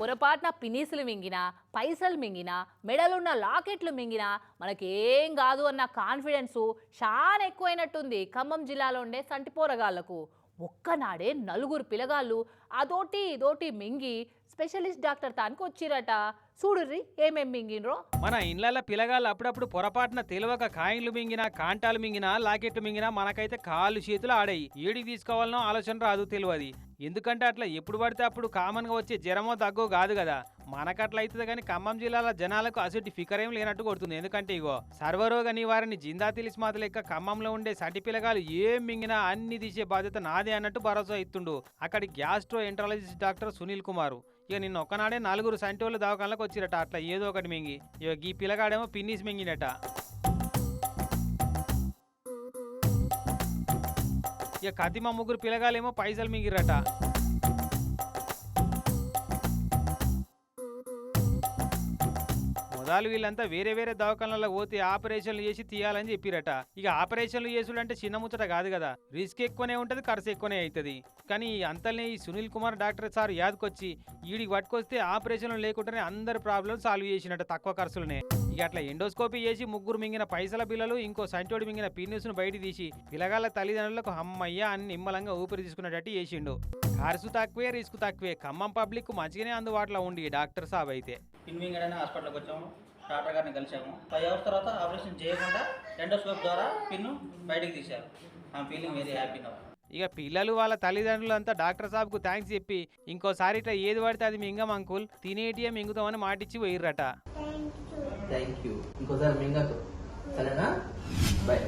పొరపాటున పినీసులు మింగినా పైసలు మింగినా మెడలున్న లాకెట్లు మింగినా మనకేం కాదు అన్న కాన్ఫిడెన్సు చాలా ఎక్కువైనట్టుంది ఖమ్మం జిల్లాలో ఉండే సంటి పోరగాళ్ళకు. ఒక్కనాడే నలుగురు పిలగాళ్ళు అదోటి ఇదోటి మింగి స్పెషలిస్ట్ డాక్టర్ తానికి వచ్చిరట చూడుర్రి ఏమేం మింగినరో. మన ఇండ్ల పిలగాళ్ళు అప్పుడప్పుడు పొరపాటున తెలియక కాయిన్లు మింగినా కాంటాలు మింగినా లాకెట్లు మింగినా మనకైతే కాళ్ళు చేతులు ఆడాయి. ఏడికి తీసుకోవాలనో ఆలోచన రాదు తెలియదు ఎందుకంటే అట్లా ఎప్పుడు పడితే అప్పుడు కామన్గా వచ్చే జ్వరమో దగ్గో కాదు కదా. మనకట్లా అవుతుంది కానీ ఖమ్మం జిల్లాలో జనాలకు అసటి ఫికర్ ఏం లేనట్టు కొడుతుంది. ఎందుకంటే ఇగో సర్వరోగ నివారణ జిందా తెలిసి మాత లెక్క ఖమ్మంలో ఉండే సటి పిల్లగాలు ఏం మింగినా అన్ని తీసే బాధ్యత నాదే అన్నట్టు భరోసా ఇస్తుండు అక్కడి gastroenterologist doctor Sunil Kumar. ఇక నిన్న ఒక్కనాడే నలుగురు సంటి వాళ్ళు దవాఖానలకు వచ్చిరట. అట్లా ఏదో ఒకటి మింగి. ఇక ఈ పిల్లగాడేమో పిన్నీస్ మింగినట. ఇక కతిమ ముగ్గురు పిల్లగాలేమో పైసలు మింగిరట మొదలు వీళ్ళంతా వేరే వేరే దవాఖానాలకు పోతే ఆపరేషన్లు చేసి తీయాలని చెప్పిరట. ఇక ఆపరేషన్లు చేసుడు అంటే చిన్న ముచ్చట కాదు కదా. రిస్క్ ఎక్కువనే ఉంటది ఖర్చు ఎక్కువనే అవుతుంది కానీ అంతల్ని ఈ సునీల్ కుమార్ డాక్టర్ సార్ యాదకొచ్చి ఈడికి పట్టుకొస్తే ఆపరేషన్లు లేకుండానే అందరి ప్రాబ్లం సాల్వ్ చేసినట్టు తక్కువ ఖర్చులనే. ఇక అట్లా ఎండోస్కోపీ చేసి ముగ్గురు మింగిన పైసల బిల్లలు ఇంకో సంటోడి మింగిన పిన్యూస్ను బయట తీసి పిల్లగాళ్ళ తల్లిదండ్రులకు అమ్మయ్య అని నిమ్మలంగా ఊపిరి తీసుకునేటట్టు చేసిండు. ఖర్చు తక్కువే రిస్క్ తక్కువే ఖమ్మం పబ్లిక్ మంచిగానే అందుబాటులో ఉండి డాక్టర్ సాబ్ అయితే. హాస్పిటల్కి వచ్చాము డాక్టర్ గారిని కలిసాము ఫైవ్ అవర్స్ తర్వాత ఆపరేషన్ చేయకుండా ఎండోస్కోప్ ద్వారా పిన్ను బయటికి తీశారు. ఆ ఫీలింగ్ వెరీ హ్యాపీ నవ్ ఇక పిల్లలు వాళ్ళ తల్లిదండ్రులంతా డాక్టర్ సాబ్కు థ్యాంక్స్ చెప్పి ఇంకోసారి ఇట్లా ఏది పడితే అది మింగం అంకుల్. తినేటియే మింగుతామని మాటిచ్చి పోయిర్రట. థ్యాంక్ యూ ఇంకోసారి మింగకు సరేనా బాయ్